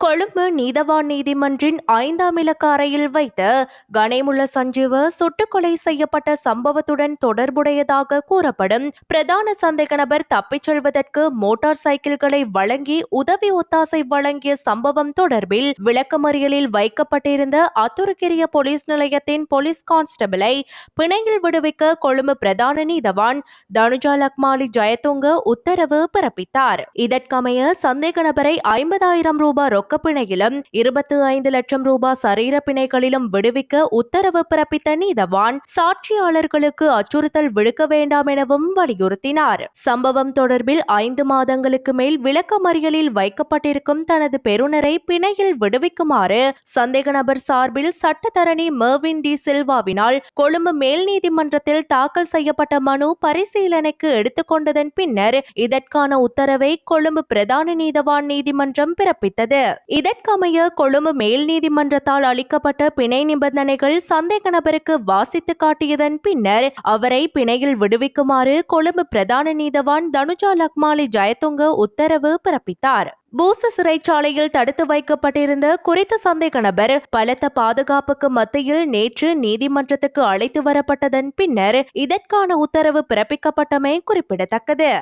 கொழும்பு நீதவான் நீதிமன்றின் ஐந்தாம் இலக்க அறையில் வைத்து கணேமுள்ள சஞ்சீவ சுட்டுக்கொலை செய்யப்பட்ட சம்பவத்துடன் தொடர்புடையதாக கூறப்படும் பிரதான சந்தேக நபர் தப்பிச் செல்வதற்கு மோட்டார் சைக்கிள்களை வழங்கி உதவி ஒத்தாசை வழங்கிய சம்பவம் தொடர்பில் விளக்கமறியலில் வைக்கப்பட்டிருந்த அத்துருக்கிரிய போலீஸ் நிலையத்தின் போலீஸ் கான்ஸ்டபிளை பிணையில் விடுவிக்க கொழும்பு பிரதான நீதவான் தனுஜா லக்மாலி ஜெயதுங்க உத்தரவு பிறப்பித்தார். இதற்கமைய சந்தேக நபரை ஐம்பதாயிரம் ரூபாய் ரொக்கப்பிணையிலும் இருபத்தி ஐந்து லட்சம் ரூபாய் சரீர பிணைகளிலும் விடுவிக்க உத்தரவு பிறப்பித்த நீதவான் சாட்சியாளர்களுக்கு அச்சுறுத்தல் விடுக்க வேண்டாம் எனவும் வலியுறுத்தினார். சம்பவம் தொடர்பில் ஐந்து மாதங்களுக்கு மேல் விளக்கமறியலில் வைக்கப்பட்டிருக்கும் தனது பெறுநரை பிணையில் விடுவிக்குமாறு சந்தேக நபர் சார்பில் சட்டத்தரணி மெர்வின் டி சில்வாவினால் கொழும்பு மேல் நீதிமன்றத்தில் தாக்கல் செய்யப்பட்ட மனு பரிசீலனைக்கு எடுத்துக்கொண்டதன் பின்னர் இதற்கான உத்தரவை கொழும்பு பிரதான நீதவான் நீதிமன்றம் பிறப்பித்தது. இதற்கமைய கொழும்பு மேல் நீதிமன்றத்தால் அளிக்கப்பட்ட பிணை நிபந்தனைகள் சந்தேக நபருக்கு வாசித்து காட்டியதன் பின்னர் அவரை பிணையில் விடுவிக்குமாறு கொழும்பு பிரதான நீதவான் தனுஜா லக்மாலி ஜயத்துங்க உத்தரவு பிறப்பித்தார். பூச சிறைச்சாலையில் தடுத்து வைக்கப்பட்டிருந்த குறித்த சந்தேக நபர் பலத்த பாதுகாப்புக்கு மத்தியில் நேற்று நீதிமன்றத்துக்கு அழைத்து வரப்பட்டதன் பின்னர் இதற்கான உத்தரவு பிறப்பிக்கப்பட்டமை குறிப்பிடத்தக்கது.